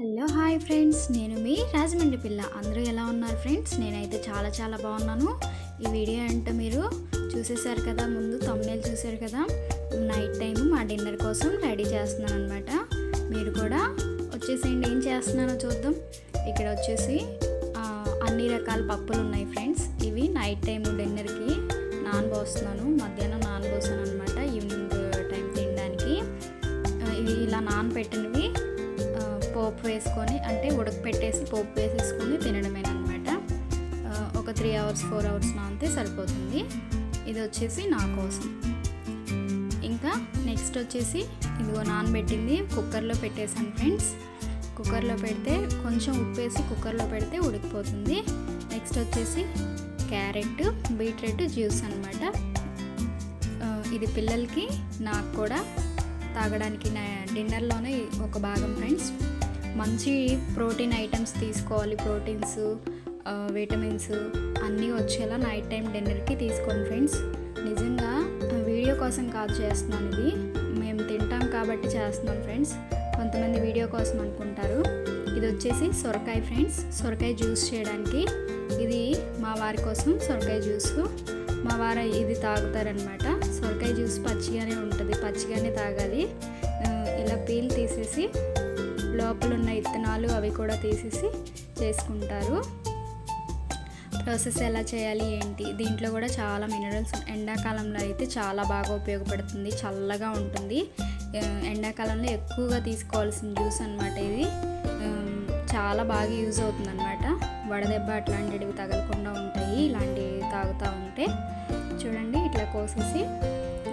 Hello hi friends. నేను మీ రాజమండ్రి పిల్ల. అందరూ ఎలా ఉన్నారు ఫ్రెండ్స్? నేనైతే చాలా చాలా బాగున్నాను. ఈ వీడియో అంటే మీరు చూసేసారు కదా ముందు తమ్నేలు చూశారు కదా. నైట్ టైం మా డిన్నర్ కోసం రెడీ చేస్తున్నాను అనమాట మీరు కూడా వచ్చేసేయండి. ఏం చేస్తున్నానో చూద్దాం. ఇక్కడ వచ్చేసి అన్ని రకాల పప్పులు ఉన్నాయి ఫ్రెండ్స్. ఇవి నైట్ టైం డిన్నర్కి నానబోస్తున్నాను. మధ్యాహ్నం నానబోసాను అనమాట ఈవినింగ్ టైం తినడానికి. ఇవి ఇలా నానబెట్టినవి పోపు వేసుకొని అంటే ఉడకపెట్టేసి పోపు వేసేసుకొని తినడమేనమాట ఒక త్రీ అవర్స్ ఫోర్ అవర్స్ నానితే సరిపోతుంది. ఇది వచ్చేసి నా కోసం. ఇంకా నెక్స్ట్ వచ్చేసి ఇదిగో నానబెట్టింది కుక్కర్లో పెట్టేశాను ఫ్రెండ్స్ కుక్కర్లో పెడితే కొంచెం ఉప్పు వేసి కుక్కర్లో పెడితే ఉడికిపోతుంది. నెక్స్ట్ వచ్చేసి క్యారెట్ బీట్రూట్ జ్యూస్ అనమాట ఇది పిల్లలకి నాకు కూడా తాగడానికి నా డిన్నర్లోనే ఒక భాగం ఫ్రెండ్స్ మంచి ప్రోటీన్ ఐటమ్స్ తీసుకోవాలి ప్రోటీన్స్ విటమిన్స్ అన్నీ వచ్చేలా నైట్ టైం డిన్నర్కి తీసుకోండి ఫ్రెండ్స్. నిజంగా వీడియో కోసం కాదు చేస్తున్నాను ఇది. మేము తింటాం కాబట్టి చేస్తున్నాం ఫ్రెండ్స్. కొంతమంది వీడియో కోసం అనుకుంటారు. ఇది వచ్చేసి సొరకాయ ఫ్రెండ్స్. సొరకాయ జ్యూస్ చేయడానికి ఇది మా వారి కోసం సొరకాయ జ్యూస్. మా వారు ఇది తాగుతారనమాట. సొరకాయ జ్యూస్ పచ్చిగానే ఉంటుంది. పచ్చిగానే తాగాలి. ఇలా పీల్ తీసేసి లోపల ఉన్న ఇత్తనాలు అవి కూడా తీసేసి చేసుకుంటారు. ప్రాసెస్ ఎలా చేయాలి ఏంటి? దీంట్లో కూడా చాలా మినరల్స్ ఎండాకాలంలో అయితే చాలా బాగా ఉపయోగపడుతుంది. చల్లగా ఉంటుంది. ఎండాకాలంలో ఎక్కువగా తీసుకోవాల్సిన జ్యూస్ అనమాట ఇది చాలా బాగా యూజ్ అవుతుంది అనమాట వడదెబ్బ అట్లాంటివి తగలకుండా ఉంటాయి. ఇలాంటివి తాగుతూ ఉంటే. చూడండి ఇట్లా కోసేసి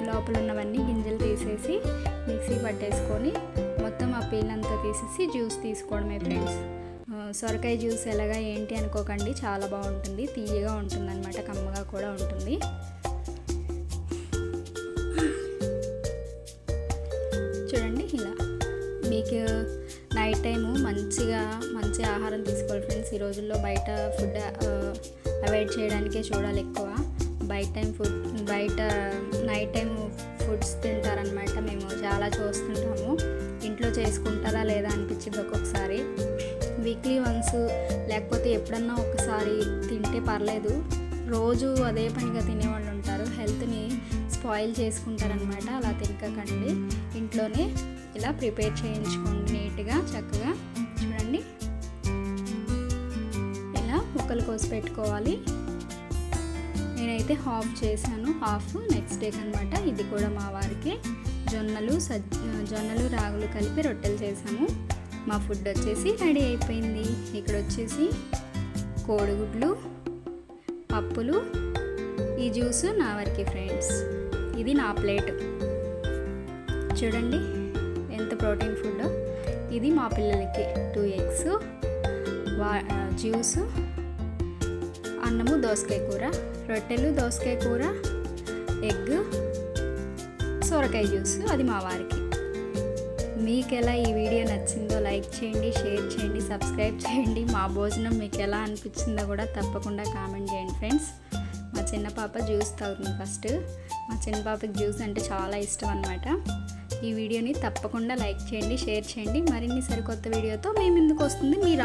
లోపల ఉన్నవన్నీ గింజలు తీసేసి మిక్సీ పట్టేసుకొని మొత్తం ఆ పీలంతా తీసేసి జ్యూస్ తీసుకోవడమే ఫ్రెండ్స్. సొరకాయ జ్యూస్ ఎలాగా ఏంటి అనుకోకండి చాలా బాగుంటుంది తీయగా ఉంటుంది అనమాట కమ్మగా కూడా ఉంటుంది. చూడండి ఇలా. మీకు నైట్ టైము మంచిగా మంచి ఆహారం తీసుకోవాలి ఫ్రెండ్స్. ఈ రోజుల్లో బయట ఫుడ్ అవాయిడ్ చేయడానికే చూడాలి ఎక్కువ. బయట టైం ఫుడ్ బయట నైట్ టైం ఫుడ్స్ తింటారనమాట మేము. చాలా చూస్తుంటాము. ఇంట్లో చేసుకుంటారా లేదా అనిపించింది ఒక్కొక్కసారి. వీక్లీ వన్స్ లేకపోతే ఎప్పుడన్నా ఒకసారి తింటే పర్లేదు. రోజు అదే పనిగా తినేవాళ్ళు ఉంటారు. హెల్త్ని స్పాయిల్ చేసుకుంటారనమాట. అలా తినకండి. ఇంట్లోనే ఇలా ప్రిపేర్ చేయించుకోండి నీట్గా చక్కగా. చూడండి. ఇలా ముక్కలు కోసి పెట్టుకోవాలి. నేనైతే హాఫ్ చేశాను హాఫ్ నెక్స్ట్ డేకి అనమాట ఇది కూడా మా వారికి జొన్నలు సజ్ జొన్నలు రాగులు కలిపి రొట్టెలు చేసాము మా ఫుడ్ వచ్చేసి రెడీ అయిపోయింది. ఇక్కడ వచ్చేసి కోడిగుడ్లు పప్పులు ఈ జ్యూస్ నా వారికి ఫ్రెండ్స్. ఇది నా ప్లేట్. చూడండి ఎంత ప్రోటీన్ ఫుడ్ ఇది మా పిల్లలకి టూ ఎగ్స్ వా జ్యూస్ అన్నము దోసకాయ కూర రొట్టెలు దోసకాయ కూర ఎగ్ సొరకాయ జ్యూస్ అది మా వారికి. మీకు ఎలా ఈ వీడియో నచ్చిందో లైక్ చేయండి షేర్ చేయండి సబ్స్క్రైబ్ చేయండి. మా భోజనం మీకు ఎలా అనిపించిందో కూడా తప్పకుండా కామెంట్ చేయండి ఫ్రెండ్స్. మా చిన్న పాప జ్యూస్ తాగుతుంది ఫస్ట్. మా చిన్న పాపకి జ్యూస్ అంటే చాలా ఇష్టం అనమాట ఈ వీడియోని తప్పకుండా లైక్ చేయండి షేర్ చేయండి. మరిన్ని సరికొత్త వీడియోతో మేము ఎందుకు వస్తుంది. మీరు